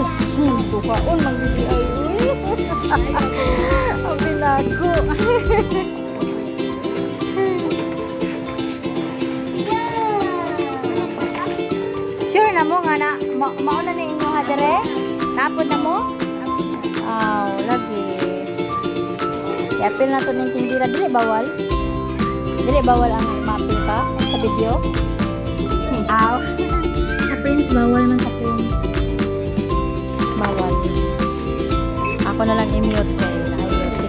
Sus, mundo ka. Oh, o, magbibigay. Ang binago. sure na mo nga na, ma mauna na inyo ha dere? Napod na mo? Oh, lagi. Yapil na to ng tindira. Dili bawal? Dili bawal ang mapil ka sa video? Aw. sa prince, bawal man sa. Na lang i-mute si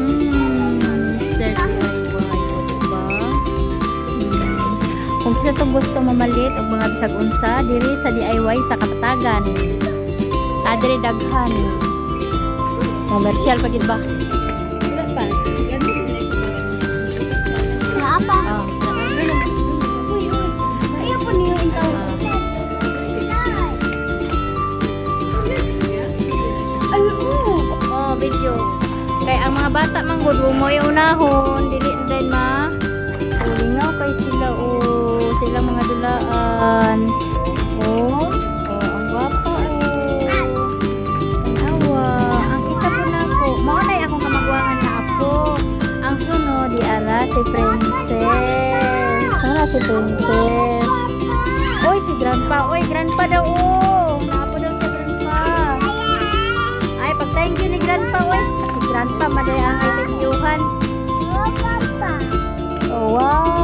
Hmm. Kung kisa to gusto mamalit o mga bisag unsa, diri sa DIY sa Kapatagan. Diri daghan. Commercial pa gid ba? Bata man gud umoy unahon, dili din ma. Ulingaw kay sila oh, sila mga dulaan. Oh, oh ang gwapa oh. Awa, ang isa po na ko, mao na akong kamagwangan na apo. Ang sunod di ara si Princess. Wala si Princess. Oy, si Grandpa. Oy, Grandpa daw oh. Si Grandpa, maday ang ay thank youhan. Oh, papa. Oh, wow.